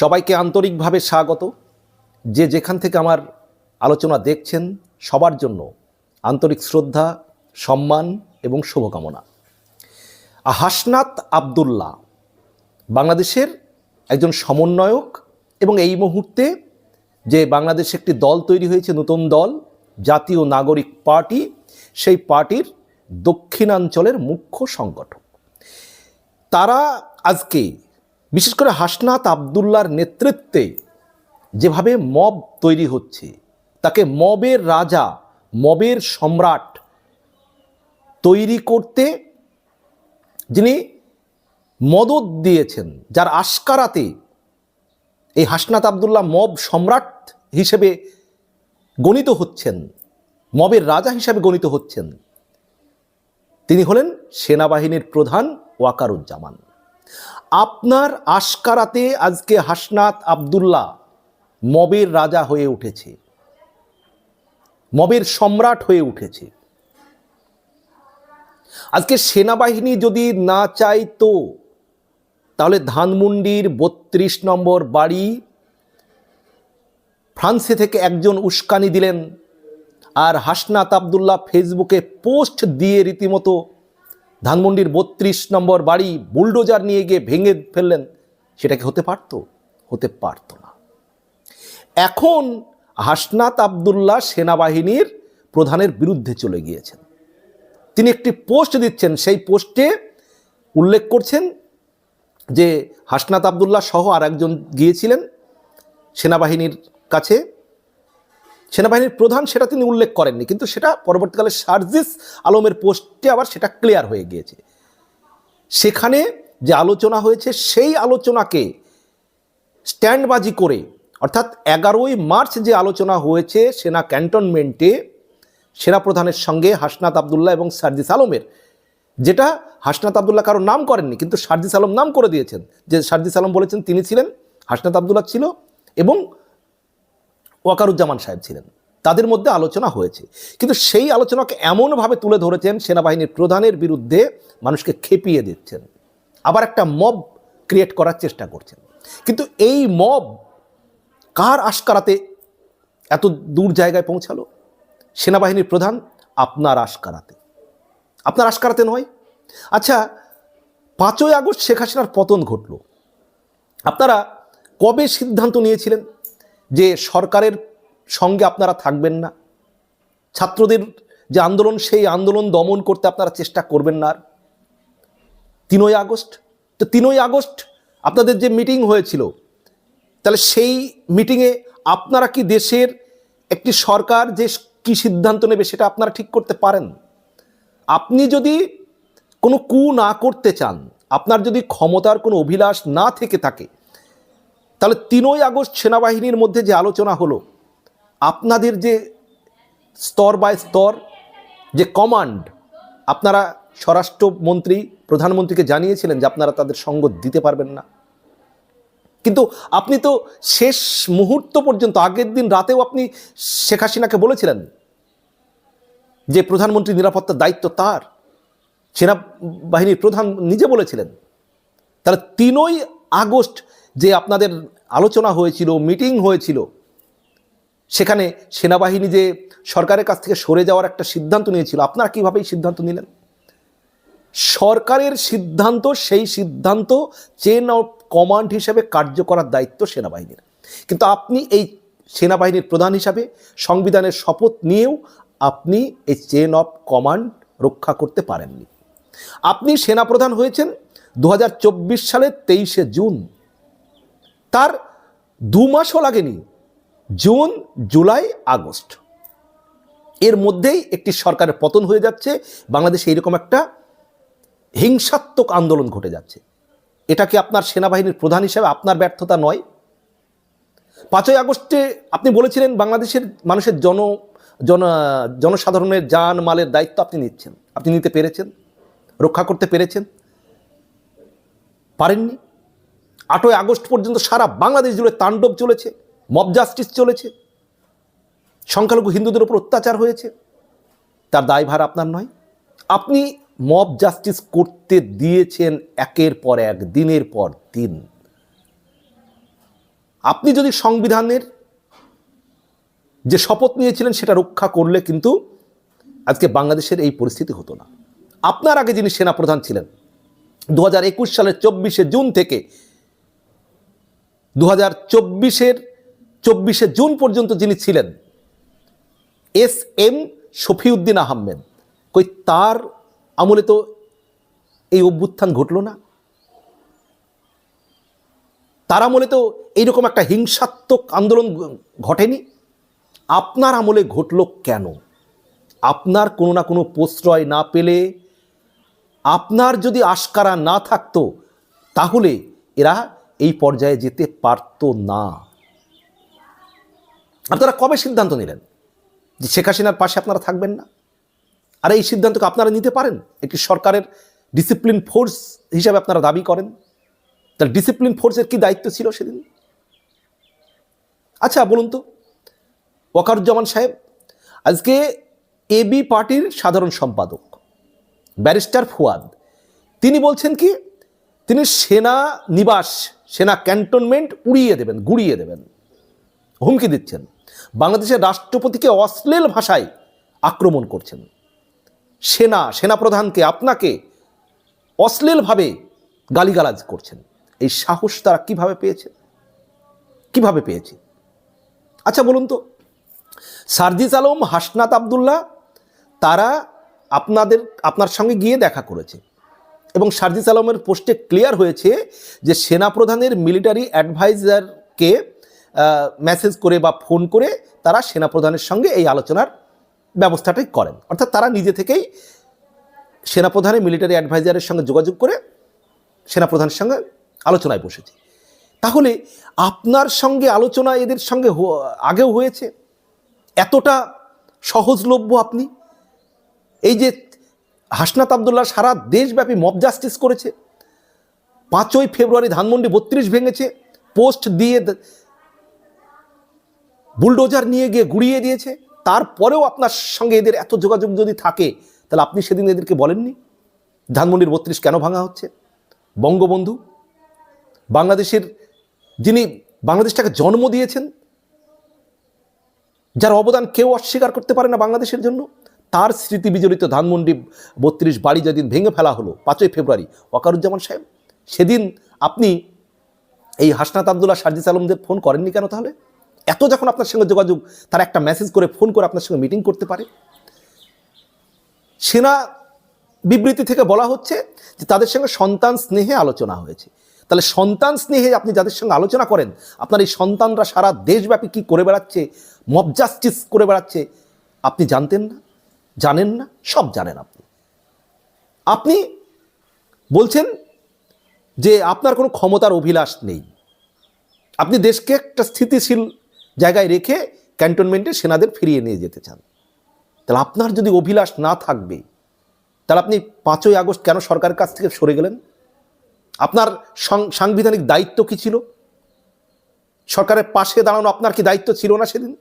সবাইকে আন্তরিকভাবে স্বাগত। যে যেখান থেকে আমার আলোচনা দেখছেন, সবার জন্য আন্তরিক শ্রদ্ধা, সম্মান এবং শুভকামনা। হাসনাত আবদুল্লাহ বাংলাদেশের একজন সমন্বয়ক এবং এই মুহূর্তে যে বাংলাদেশে একটি দল তৈরি হয়েছে, নতুন দল, জাতীয় নাগরিক পার্টি, সেই পার্টির দক্ষিণাঞ্চলের মুখ্য সংগঠক। তারা আজকে বিশেষ করে হাসনাত আবদুল্লার নেতৃত্বে যেভাবে মব তৈরি হচ্ছে, তাকে মবের রাজা, মবের সম্রাট তৈরি করতে যিনি মদত দিয়েছেন, যার আশকারাতে এই হাসনাত আবদুল্লাহ মব সম্রাট হিসেবে গণিত হচ্ছেন, মবের রাজা হিসেবে গণিত হচ্ছেন। তিনি হলেন সেনাবাহিনীর প্রধান ওয়াকারুজ্জামান। আপনার আশকারাতে আজকে হাসনাত আবদুল্লাহ মবের রাজা হয়ে উঠেছে। মবের সম্রাট হয়ে উঠেছে। আজকে সেনাবাহিনী যদি না চাইতো, তাহলে ধানমন্ডির বত্রিশ নম্বর বাড়ি ফ্রান্সে থেকে একজন উস্কানি দিলেন, আর হাসনাত আবদুল্লাহ ফেসবুকে পোস্ট দিয়ে রীতিমতো ধানমন্ডির বত্রিশ নম্বর বাড়ি বুলডোজার নিয়ে গিয়ে ভেঙে ফেললেন, সেটাকে হতে পারত? হতে পারত না। এখন হাসনাত আবদুল্লাহ সেনাবাহিনীর প্রধানের বিরুদ্ধে চলে গিয়েছেন। তিনি একটি পোস্ট দিচ্ছেন, সেই পোস্টে উল্লেখ করছেন যে হাসনাত আবদুল্লাহ সহ আর একজন গিয়েছিলেন সেনাবাহিনীর কাছে। সেনাবাহিনীর প্রধান সেটা তিনি উল্লেখ করেননি, কিন্তু সেটা পরবর্তীকালে সার্জিস আলমের পোস্টে আবার সেটা ক্লিয়ার হয়ে গিয়েছে। সেখানে যে আলোচনা হয়েছে, সেই আলোচনাকে স্ট্যান্ডবাজি করে, অর্থাৎ এগারোই মার্চ যে আলোচনা হয়েছে সেনা ক্যান্টনমেন্টে, সেনাপ্রধানের সঙ্গে হাসনাত আবদুল্লাহ এবং সার্জিস আলমের, যেটা হাসনাত আবদুল্লাহ কারও নাম করেননি, কিন্তু সার্জিস আলম নাম করে দিয়েছেন। যে সার্জিস আলম বলেছেন তিনি ছিলেন, হাসনাত আবদুল্লাহ ছিল, এবং ওয়াকারুজ্জামান সাহেব ছিলেন। তাদের মধ্যে আলোচনা হয়েছে। কিন্তু সেই আলোচনাকে এমনভাবে তুলে ধরেছেন সেনাবাহিনীর প্রধানের বিরুদ্ধে মানুষকে খেপিয়ে দিচ্ছেন। আবার একটা মব ক্রিয়েট করার চেষ্টা করছেন। কিন্তু এই মব কার আশকারাতে এত দূর জায়গায় পৌঁছালো? সেনাবাহিনীর প্রধান, আপনার আশকারাতে। আপনার আশকারাতে নয়। আচ্ছা পাঁচই আগস্ট শেখ হাসিনার পতন ঘটল। আপনারা কবে সিদ্ধান্ত নিয়েছিলেন? যে সরকারের সঙ্গে আপনারা থাকবেন না। ছাত্রদের যে আন্দোলন, সেই আন্দোলন দমন করতে আপনারা চেষ্টা করবেন না তিনই আগস্ট, তো তিনই আগস্ট আপনাদের যে মিটিং হয়েছিল, তাহলে সেই মিটিংয়ে আপনারা কি দেশের একটি সরকার যে কি সিদ্ধান্ত নেবে সেটা আপনারা ঠিক করতে পারেন? আপনি যদি কোনো কু না করতে চান, আপনার যদি ক্ষমতার কোনো অভিলাষ না থেকে থাকে তাহলে তিনই আগস্ট সেনাবাহিনীর মধ্যে যে আলোচনা হলো, আপনাদের যে স্তর বাই স্তর, যে কমান্ড আপনারা স্বরাষ্ট্রমন্ত্রী, প্রধানমন্ত্রীকে জানিয়েছিলেন যে আপনারা তাদের সঙ্গ দিতে পারবেন না। কিন্তু আপনি তো শেষ মুহূর্ত পর্যন্ত, আগের দিন রাতেও আপনি শেখ হাসিনাকে বলেছিলেন যে প্রধানমন্ত্রী নিরাপত্তার দায়িত্ব তার। সেনাবাহিনীর প্রধান নিজে বলেছিলেন। তাহলে তিনই আগস্ট যে আপনাদের আলোচনা হয়েছিল মিটিং হয়েছিল, সেখানে সেনাবাহিনী যে সরকারের কাছ থেকে সরে যাওয়ার একটা সিদ্ধান্ত নিয়েছিল, আপনারা কীভাবে এই সিদ্ধান্ত নিলেন? সরকারের সিদ্ধান্ত, সেই সিদ্ধান্ত চেন অফ কমান্ড হিসেবে কার্য করার দায়িত্ব সেনাবাহিনীর। কিন্তু আপনি এই সেনাবাহিনীর প্রধান হিসাবে সংবিধানের শপথ নিয়েও আপনি এই চেন অফ কমান্ড রক্ষা করতে পারেননি। আপনি সেনাপ্রধান হয়েছেন দু হাজার চব্বিশ সালের তেইশে জুন। তার দু মাসও লাগেনি। June, July, August. এর মধ্যেই একটি সরকারের পতন হয়ে যাচ্ছে। বাংলাদেশে এরকম একটা হিংসাত্মক আন্দোলন ঘটে যাচ্ছে। এটা কি আপনার সেনাবাহিনীর প্রধান হিসেবে আপনার ব্যর্থতা নয়? পাঁচই আগস্টে আপনি বলেছিলেন বাংলাদেশের মানুষের জন জন, জনসাধারণের যান মালের দায়িত্ব আপনি নিচ্ছেন। আপনি নিতে পেরেছেন, রক্ষা করতে পেরেছেন। পারেননি? আটই আগস্ট পর্যন্ত সারা বাংলাদেশ জুড়ে তাণ্ডব চলেছে মব জাস্টিস চলেছে, সংখ্যালঘু হিন্দুদের উপর অত্যাচার হয়েছে। তার দায়ভার আপনার নয়। আপনি মব জাস্টিস করতে দিয়েছেন একের পর এক, দিনের পর দিন। আপনি যদি সংবিধানের যে শপথ নিয়েছিলেন সেটা রক্ষা করলে কিন্তু আজকে বাংলাদেশের এই পরিস্থিতি হতো না। আপনার আগে যিনি সেনাপ্রধান ছিলেন, দু হাজার একুশ সালের চব্বিশে জুন থেকে দু হাজার চব্বিশের, চব্বিশে জুন পর্যন্ত যিনি ছিলেন, এস এম শফিউদ্দিন আহমেদ। কই, তার আমলে তো এই অভ্যুত্থান ঘটল না। তার আমলে তো এইরকম একটা হিংসাত্মক আন্দোলন ঘটেনি। আপনার আমলে ঘটল কেন? আপনার কোনো না কোনো প্রশ্রয় না পেলে, আপনার যদি আশকারা না থাকতো, তাহলে এরা এই পর্যায়ে যেতে পারতো না। আপনারা কবে সিদ্ধান্ত নিলেন? যে শেখ হাসিনার পাশে আপনারা থাকবেন না? আর এই সিদ্ধান্তকে আপনারা নিতে পারেন? একটি সরকারের ডিসিপ্লিন ফোর্স হিসাবে আপনারা দাবি করেন? তার ডিসিপ্লিন ফোর্সের কি দায়িত্ব ছিল সেদিন? আচ্ছা বলুন তো, ওয়াকারুজ্জামান সাহেব, আজকে এবি পার্টির সাধারণ সম্পাদক, ব্যারিস্টার ফুয়াদ, তিনি বলছেন কি, তিনি সেনা নিবাস সেনা ক্যান্টনমেন্ট উড়িয়ে দেবেন, গুড়িয়ে দেবেন। হুমকি দিচ্ছেন। বাংলাদেশের রাষ্ট্রপতিকে অশ্লীল ভাষায় আক্রমণ করছেন। সেনা, সেনাপ্রধানকে আপনাকে অশ্লীলভাবে গালিগালাজ করছেন। এই সাহস তারা কীভাবে পেয়েছে? কীভাবে পেয়েছে? আচ্ছা বলুন তো, সার্জিস আলম, হাসনাত আবদুল্লাহ, তারা আপনাদের, আপনার সঙ্গে গিয়ে দেখা করেছে। এবং সার্জিস আলমের পোস্টে ক্লিয়ার হয়েছে যে সেনাপ্রধানের মিলিটারি অ্যাডভাইজারকে মেসেজ করে বা ফোন করে তারা সেনাপ্রধানের সঙ্গে এই আলোচনার ব্যবস্থাটাই করেন। অর্থাৎ তারা নিজে থেকেই সেনাপ্রধানের মিলিটারি অ্যাডভাইজারের সঙ্গে যোগাযোগ করে সেনাপ্রধানের সঙ্গে আলোচনায় বসেছে। তাহলে আপনার সঙ্গে আলোচনা এদের সঙ্গে আগেও হয়েছে? এতটা সহজলভ্য আপনি? এই যে হাসনাত আবদুল্লাহ সারা দেশব্যাপী মব জাস্টিস করেছে। পাঁচই ফেব্রুয়ারি ধানমন্ডি বত্রিশ ভেঙেছে। পোস্ট দিয়ে বুলডোজার নিয়ে গিয়ে গুড়িয়ে দিয়েছে। তারপরেও আপনার সঙ্গে এদের এত যোগাযোগ যদি থাকে, তাহলে আপনি সেদিন এদেরকে বলেননি? ধানমন্ডির বত্রিশ কেন ভাঙা হচ্ছে? বঙ্গবন্ধু, বাংলাদেশের যিনি বাংলাদেশটাকে জন্ম দিয়েছেন, যার অবদান কেউ অস্বীকার করতে পারে না বাংলাদেশের জন্য। তার স্মৃতি বিজড়িত ধানমন্ডি বত্রিশ বাড়ি যেদিন ভেঙে ফেলা হলো, পাঁচই ফেব্রুয়ারি, ওয়াকারুজ্জামান সাহেব, সেদিন আপনি এই হাসনাত আবদুল্লাহ সার্জিস আলমদের ফোন করেননি কেন তাহলে? এত যখন আপনার সঙ্গে যোগাযোগ, তারা একটা মেসেজ করে ফোন করে আপনার সঙ্গে মিটিং করতে পারে? সেনা বিবৃতি থেকে বলা হচ্ছে যে তাদের সঙ্গে সন্তান স্নেহে আলোচনা হয়েছে। তাহলে সন্তান স্নেহে আপনি যাদের সঙ্গে আলোচনা করেন, আপনার এই সন্তানরা সারা দেশব্যাপী কি করে বেড়াচ্ছে মব জাস্টিস করে বেড়াচ্ছে, আপনি জানতেন না? জানেন না, সব জানেন আপনি। আপনি বলছেন যে আপনার কোনো ক্ষমতার অভিলাষ নেই। আপনি দেশকে একটা স্থিতিশীল জায়গায় রেখে ক্যান্টনমেন্টে সেনাদের ফিরিয়ে নিয়ে যেতে চান। তাহলে আপনার যদি অভিলাষ না থাকবে, তাহলে আপনি পাঁচই আগস্ট কেন সরকারের কাছ থেকে সরে গেলেন? আপনার সাংবিধানিক দায়িত্ব কি ছিল? সরকারের পাশে দাঁড়ানো আপনার কি দায়িত্ব ছিল না সেদিন?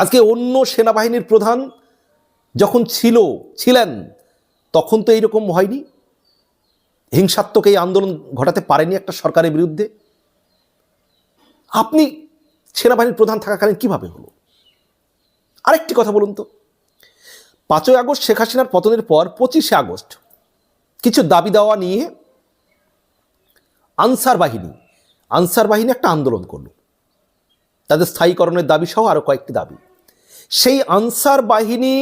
আজকে অন্য সেনাবাহিনীর প্রধান যখন ছিল, ছিলেন, তখন তো এইরকম হয়নি? হিংসাত্মক এই আন্দোলন ঘটাতে পারেনি একটা সরকারের বিরুদ্ধে? আপনি সেনাবাহিনীর প্রধান থাকাকালীন কীভাবে হলো? আরেকটি কথা বলুন তো। পাঁচই আগস্ট শেখ হাসিনার পতনের পর পঁচিশে আগস্ট কিছু দাবি দেওয়া নিয়ে আনসার বাহিনী আনসার বাহিনী একটা আন্দোলন করল। তাদের স্থায়ীকরণের দাবি সহ আরও কয়েকটি দাবি। সেই আনসার বাহিনী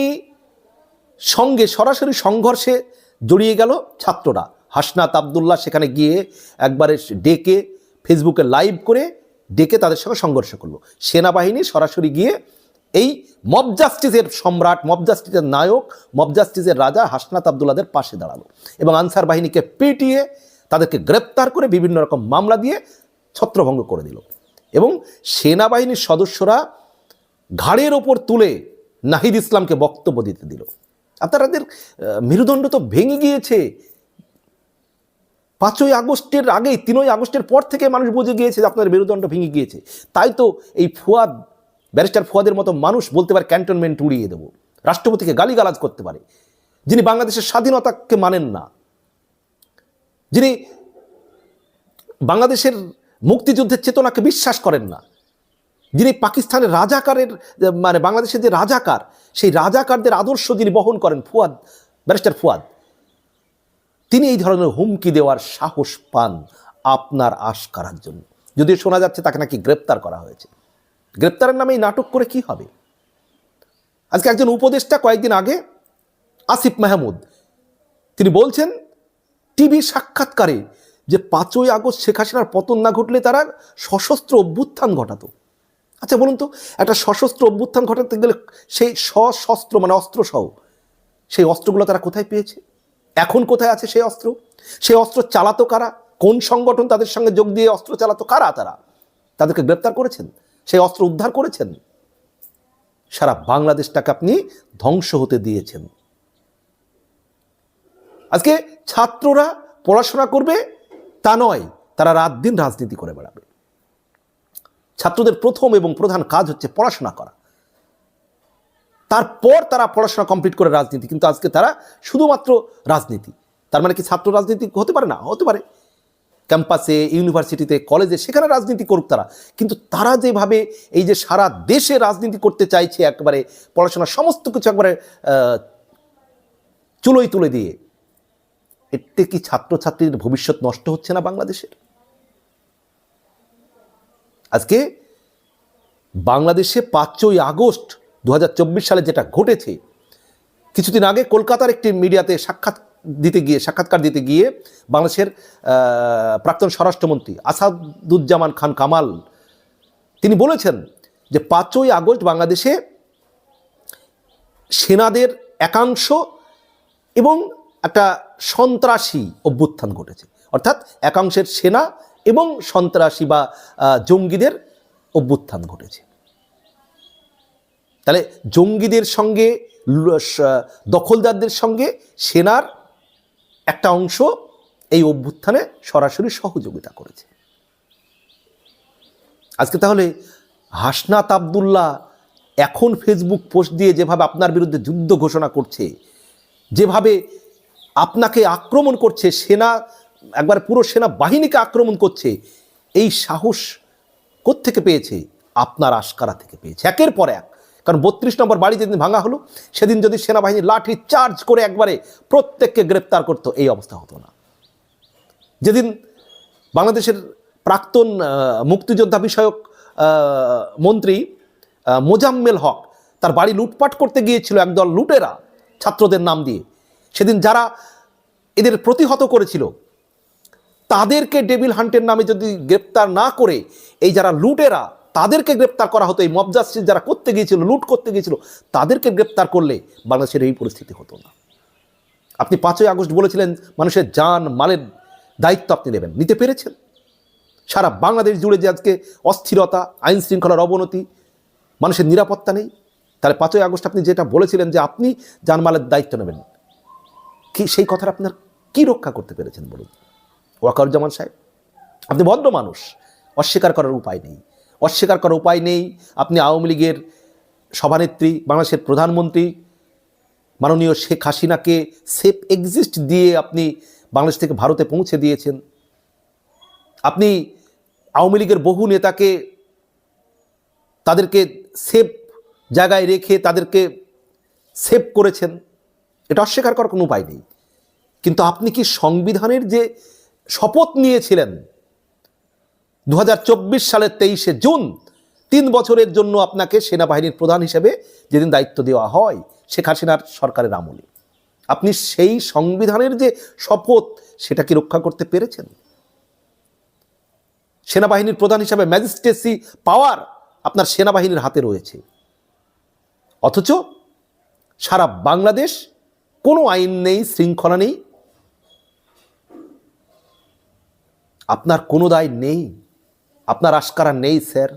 সঙ্গে সরাসরি সংঘর্ষে জড়িয়ে গেল ছাত্ররা। হাসনাত আবদুল্লাহ সেখানে গিয়ে একবারে ডেকে ফেসবুকে লাইভ করে ডেকে তাদের সঙ্গে সংঘর্ষ করল। সেনাবাহিনী সরাসরি গিয়ে এই মব জাস্টিসের সম্রাট, মব জাস্টিসের নায়ক, মব জাস্টিসের রাজা হাসনাত আবদুল্লাদের পাশে দাঁড়াল এবং আনসার বাহিনীকে পিটিয়ে তাদেরকে গ্রেপ্তার করে বিভিন্ন রকম মামলা দিয়ে ছত্রভঙ্গ করে দিল। এবং সেনাবাহিনীর সদস্যরা ঘাড়ের ওপর তুলে নাহিদ ইসলামকে বক্তব্য দিতে দিল। আপনাদের আহ, মেরুদণ্ড তো ভেঙে গিয়েছে। পাঁচই আগস্টের আগেই তিনই আগস্টের পর থেকে মানুষ বুঝে গিয়েছে যে আপনার মেরুদণ্ড ভেঙে গিয়েছে। তাই তো এই ফুয়াদ ব্যারিস্টার ফুয়াদের মতো মানুষ বলতে পারে ক্যান্টনমেন্ট উড়িয়ে দেবো। রাষ্ট্রপতিকে গালিগালাজ করতে পারে। যিনি বাংলাদেশের স্বাধীনতাকে মানেন না যিনি বাংলাদেশের মুক্তিযুদ্ধের চেতনাকে বিশ্বাস করেন না যিনি পাকিস্তানের রাজাকারের মানে বাংলাদেশের যে রাজাকার, সেই রাজাকারদের আদর্শ যিনি বহন করেন, ফুয়াদ, ব্যারিস্টার ফুয়াদ, তিনি এই ধরনের হুমকি দেওয়ার সাহস পান আপনার আশ করার জন্য। যদিও শোনা যাচ্ছে তাকে নাকি গ্রেপ্তার করা হয়েছে। গ্রেপ্তারের নামে এই নাটক করে কি হবে? আজকে একজন উপদেষ্টা কয়েকদিন আগে, আসিফ মাহমুদ, তিনি বলছেন, টিভি সাক্ষাৎকারে যে পাঁচই আগস্ট শেখ হাসিনার পতন না ঘটলে তারা সশস্ত্র অভ্যুত্থান ঘটাতো। আচ্ছা বলুন তো, একটা সশস্ত্র অভ্যুত্থান ঘটাতে গেলে সেই সশস্ত্র মানে অস্ত্র সহ সেই অস্ত্রগুলো তারা কোথায় পেয়েছে? এখন কোথায় আছে সেই অস্ত্র? সেই অস্ত্র চালাতো কারা? কোন সংগঠন তাদের সঙ্গে যোগ দিয়ে অস্ত্র চালাতো? কারা তারা? তাদেরকে গ্রেপ্তার করেছেন? সেই অস্ত্র উদ্ধার করেছেন? সারা বাংলাদেশটাকে আপনি ধ্বংস হতে দিয়েছেন। আজকে ছাত্ররা পড়াশোনা করবে, তা নয়, তারা রাত দিন রাজনীতি করে বেড়াবে। ছাত্রদের প্রথম এবং প্রধান কাজ হচ্ছে পড়াশোনা করা। তারপর তারা পড়াশোনা কমপ্লিট করে রাজনীতি, কিন্তু আজকে তারা শুধুমাত্র রাজনীতি। তার মানে কি ছাত্র রাজনীতি হতে পারে? না, হতে পারে। ক্যাম্পাসে, ইউনিভার্সিটিতে, কলেজে সেখানে রাজনীতি করুক তারা। কিন্তু তারা যেভাবে এই যে সারা দেশে রাজনীতি করতে চাইছে একবারে, পড়াশোনা সমস্ত কিছু একবারে চুলোই তুলে দিয়ে, এতে কি ছাত্রছাত্রীদের ভবিষ্যৎ নষ্ট হচ্ছে না বাংলাদেশের? আজকে বাংলাদেশে পাঁচই আগস্ট দু হাজার চব্বিশ সালে যেটা ঘটেছে, কিছুদিন আগে কলকাতার একটি মিডিয়াতে সাক্ষাৎ দিতে গিয়ে, সাক্ষাৎকার দিতে গিয়ে বাংলাদেশের প্রাক্তন স্বরাষ্ট্রমন্ত্রী আসাদুজ্জামান খান কামাল, তিনি বলেছেন যে পাঁচই আগস্ট বাংলাদেশে সেনাদের একাংশ এবং একটা সন্ত্রাসী অভ্যুত্থান ঘটেছে। অর্থাৎ একাংশের সেনা এবং সন্ত্রাসী বা জঙ্গিদের অভ্যুত্থান ঘটেছে। তাহলে জঙ্গিদের সঙ্গে দখলদারদের সঙ্গে সেনার একটা অংশ এই অভ্যুত্থানে সরাসরি সহযোগিতা করেছে। আজকে তাহলে হাসনাত আবদুল্লাহ এখন ফেসবুক পোস্ট দিয়ে যেভাবে আপনার বিরুদ্ধে যুদ্ধ ঘোষণা করছে, যেভাবে আপনাকে আক্রমণ করছে সেনা একবার পুরো সেনা বাহিনীকে আক্রমণ করছে, এই সাহস থেকে পেয়েছে? আপনার আশকারা থেকে পেয়েছে। একের পর এক। কারণ বত্রিশ নম্বর বাড়ি যেদিন ভাঙা হলো, সেদিন যদি সেনাবাহিনী লাঠি চার্জ করে একবারে প্রত্যেককে গ্রেপ্তার করতো, এই অবস্থা হতো না। যেদিন বাংলাদেশের প্রাক্তন মুক্তিযোদ্ধা বিষয়ক মন্ত্রী মোজাম্মেল হক তার বাড়ি লুটপাট করতে গিয়েছিল একদল লুটেরা ছাত্রদের নাম দিয়ে। সেদিন যারা এদের প্রতিহত করেছিল তাদেরকে ডেভিল হান্টের নামে যদি গ্রেপ্তার না করে, এই যারা লুটেরা, তাদেরকে গ্রেপ্তার করা হতো, এই মবজাস্টিস যারা করতে গিয়েছিল, লুট করতে গিয়েছিল, তাদেরকে গ্রেপ্তার করলে বাংলাদেশের এই পরিস্থিতি হতো না। আপনি পাঁচই আগস্ট বলেছিলেন, মানুষের যান, মালের দায়িত্ব আপনি নেবেন, নিতে পেরেছেন। সারা বাংলাদেশ জুড়ে যে আজকে অস্থিরতা, আইন শৃঙ্খলার অবনতি, মানুষের নিরাপত্তা নেই। তাহলে পাঁচই আগস্ট আপনি যেটা বলেছিলেন যে আপনি জানমালের দায়িত্ব নেবেন, কি সেই কথাটা আপনার কি রক্ষা করতে পেরেছেন বলুন? ওয়াকারুজ্জামান সাহেব। আপনি ভদ্র মানুষ, অস্বীকার করার উপায় নেই। অস্বীকার করার উপায় নেই, আপনি আওয়ামী লীগের সভানেত্রী, বাংলাদেশের প্রধানমন্ত্রী, মাননীয় শেখ হাসিনাকে সেফ এক্সিস্ট দিয়ে আপনি বাংলাদেশ থেকে ভারতে পৌঁছে দিয়েছেন। আপনি আওয়ামী লীগের বহু নেতাকে তাদেরকে সেফ জায়গায় রেখে তাদেরকে সেভ করেছেন। এটা অস্বীকার করার কোনো উপায় নেই। কিন্তু আপনি কি সংবিধানের যে শপথ নিয়েছিলেন। দু হাজার চব্বিশ সালের তেইশে জুন, তিন বছরের জন্য আপনাকে সেনাবাহিনীর প্রধান হিসেবে যেদিন দায়িত্ব দেওয়া হয়, শেখ হাসিনার সরকারের আমলে। আপনি সেই সংবিধানের যে শপথ, সেটা কি রক্ষা করতে পেরেছেন? সেনাবাহিনীর প্রধান হিসাবে ম্যাজিস্ট্রেসি পাওয়ার আপনার সেনাবাহিনীর হাতে রয়েছে। অথচ সারা বাংলাদেশ কোনো আইন নেই, শৃঙ্খলা নেই আপনার কোনো দায় নেই। আপনার আশকারা নেই, স্যার।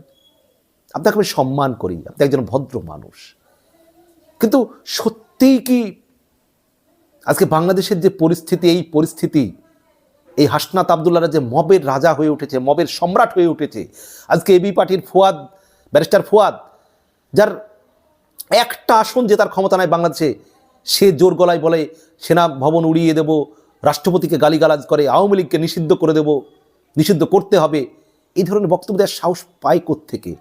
আপনাকে আমি সম্মান করি। আপনি একজন ভদ্র মানুষ। কিন্তু সত্যিই কি আজকে বাংলাদেশের যে পরিস্থিতি, এই পরিস্থিতি, এই হাসনাত আবদুল্লাহরা যে মবের রাজা হয়ে উঠেছে, মবের সম্রাট হয়ে উঠেছে, আজকে এবি পার্টির ফুয়াদ, ব্যারিস্টার ফুয়াদ, যার একটা আসন যে তার ক্ষমতা নাই বাংলাদেশে, সে জোর গলায় বলে, সেনা ভবন উড়িয়ে দেব, রাষ্ট্রপতিকে গালিগালাজ করে, আওয়ামী লীগকে নিষিদ্ধ করে দেব। নিষিদ্ধ করতে হবে। এই ধরনের বক্তব্য দেওয়ার সাহস পায় থেকে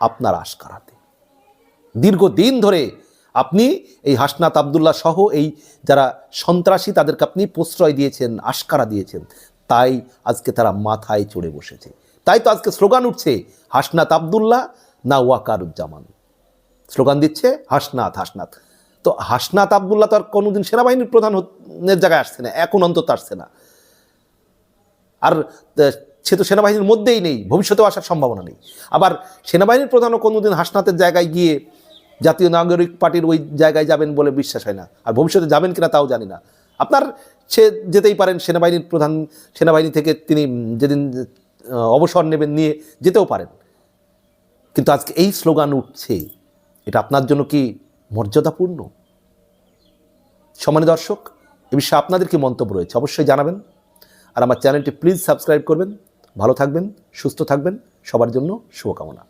আপনার আশকারাতে। দীর্ঘদিন ধরে আপনি এই হাসনাত আবদুল্লাহ সহ এই যারা সন্ত্রাসী, তাদেরকে আপনি প্রশ্রয় দিয়েছেন, আশকারা দিয়েছেন, তাই আজকে তারা মাথায় চড়ে বসেছে। তাই তো আজকে স্লোগান উঠছে, হাসনাত আবদুল্লাহ না ওয়াকারুজ্জামান। স্লোগান দিচ্ছে, হাসনাত হাসনাত। তো হাসনাত আবদুল্লাহ তো আর কোনোদিন সেনাবাহিনীর প্রধানের জায়গায় আসছে না, এখন অন্তত আসছে না। আর সে তো সেনাবাহিনীর মধ্যেই নেই, ভবিষ্যতেও আসার সম্ভাবনা নেই। আবার সেনাবাহিনীর প্রধানও কোনোদিন হাসনাতের জায়গায় গিয়ে জাতীয় নাগরিক পার্টির ওই জায়গায় যাবেন বলে বিশ্বাস হয় না। আর ভবিষ্যতে যাবেন কিনা তাও জানি না। আপনার সে যেতেই পারেন, সেনাবাহিনীর প্রধান, সেনাবাহিনী থেকে তিনি যেদিন অবসর নেবেন নিয়ে যেতেও পারেন। কিন্তু আজকে এই স্লোগান উঠছে, এটা আপনার জন্য কি মর্যাদাপূর্ণ? সম্মানিত দর্শক, এ বিষয়ে আপনাদের কি মন্তব্য রয়েছে? অবশ্যই জানাবেন। আর আমার চ্যানেলটি প্লিজ সাবস্ক্রাইব করবেন। ভালো থাকবেন সুস্থ থাকবেন। সবার জন্য শুভকামনা।